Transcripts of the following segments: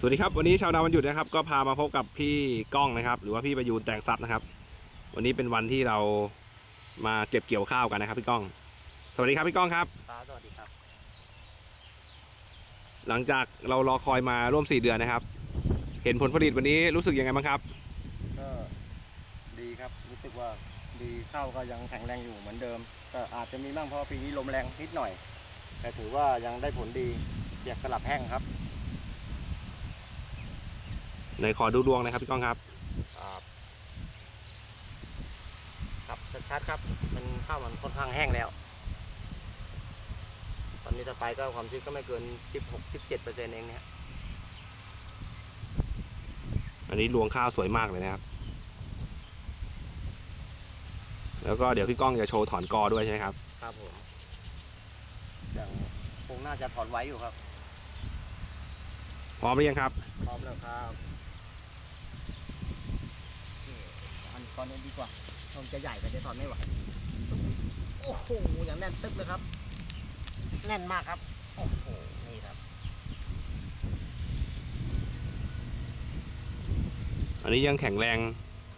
สวัสดีครับวันนี้ชาวนาวันหยุดนะครับก็พามาพบกับพี่ก้องนะครับ หรือว่าพี่ประยูนแต่งทรัพย์นะครับ วันนี้เป็นวันที่เรามาเก็บเกี่ยวข้าวกันนะครับ พี่ก้อง สวัสดีครับพี่ก้องครับ ครับสวัสดีครับ หลังจากเรารอคอยมาร่วม4เดือนนะครับ เห็นผลผลิตวันนี้รู้สึกยังไงบ้างครับ ก็ดีครับรู้สึกว่าดีข้าวก็ยังแข็งแรงอยู่เหมือนเดิมก็อาจจะมีบ้างเพราะปีนี้ลมแรงนิดหน่อย แต่ถือว่ายังได้ผลดีเปียกสลับแห้งครับ ในขอดูดวงนะครับพี่ก้องครับ ครับครับชัดๆครับมันข้าวมันค่อนข้างแห้งแล้ว ตอนนี้สไปก็ความชื้นก็ไม่เกิน 16-17เปอร์เซ็นต์เองเนี่ยอันนี้รวงข้าวสวยมากเลยนะครับ แล้วก็เดี๋ยวพี่ก้องจะโชว์ถอนกอด้วยใช่ไหมครับ ครับผมยังคงน่าจะถอนไว้อยู่ครับ พร้อมหรือยังครับ พร้อมแล้วครับนี่อัน ตอนนี้ดีกว่ามันจะใหญ่แต่จะถอนไม่ไหวโอ้โหอย่างแน่นตึ๊บเลยครับ แน่นมากครับโอ้โหนี่ครับ อันนี้ยังแข็งแรง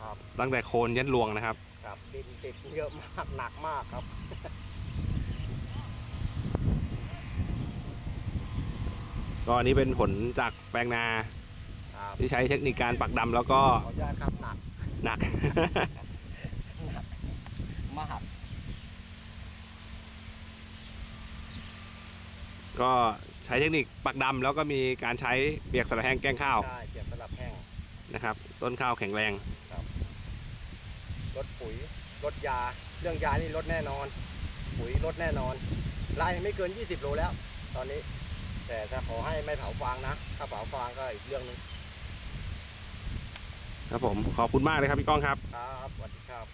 ครับ ตั้งแต่โคนยันรวงนะครับ ครับดินติดเยอะมากหนักมากครับก็อันนี้เป็นผลจากแปลงนาครับที่ใช้เทคนิคการปักดำแล้วก็ขออนุญาตครับหนัก หนัก หนักมากก็ใช้เทคนิคปักดำแล้วก็มีการใช้เปียกสลัดแห้งแกล้งข้าวใช่เจ็บสลับแห้ง นะครับ ต้นข้าวแข็งแรง ลดปุ๋ย ลดยา เรื่องยานี่ลดแน่นอน ปุ๋ยลดแน่นอนไล่ไม่เกิน 20 โลแล้ว ตอนนี้ แต่ถ้าขอให้ไม่เผาฟางนะ ถ้าเผาฟางก็อีกเรื่องหนึง ครับผมขอบคุณมากเลยครับพี่ก้องครับ ครับสวัสดีครับ